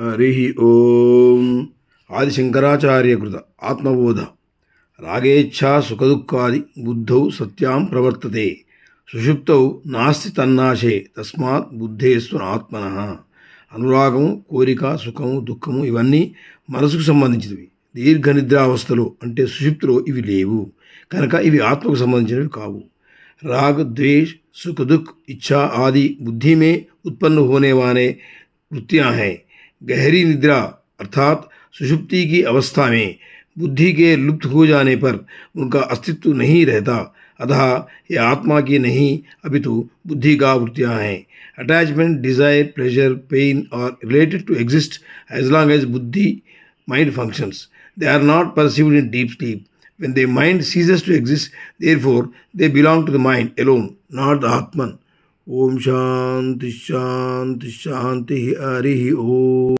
హరి ఓం ఆదిశంకరాచార్య కృత ఆత్మబోధ. రాగేచ్ఛా సుఖదుఃఖాది బుద్ధౌ సత్యాం ప్రవర్తతే. సుషుప్తౌ నాస్తి తన్నాశే తస్మాత్ బుద్ధేస్తు ఆత్మన. అనురాగము కోరిక సుఖము దుఃఖము ఇవన్నీ మనసుకు సంబంధించినవి. దీర్ఘ నిద్రావస్థలో అంటే సుషుప్తిలో ఇవి లేవు. కనుక ఇవి ఆత్మకు సంబంధించినవి కావు. రాగ ద్వేష్ సుఖ దుఃఖ్ ఇచ్ఛా ఆది బుద్ధిమే ఉత్పన్న హోనేవానే వృత్తి ఆహే. गहरी निद्रा अर्थात सुषुप्ति की अवस्था में बुद्धि के लुप्त हो जाने पर उनका अस्तित्व नहीं रहता। अतः ये आत्मा की नहीं अभी तो बुद्धि का वृत्तियाँ हैं। अटैचमेंट डिज़ायर प्लेजर पेन और related to exist as long as buddhi mind functions they are not perceived in deep sleep when the mind ceases to exist therefore they belong to the mind alone not the Atman Om Shanti Shanti Shanti Hari Om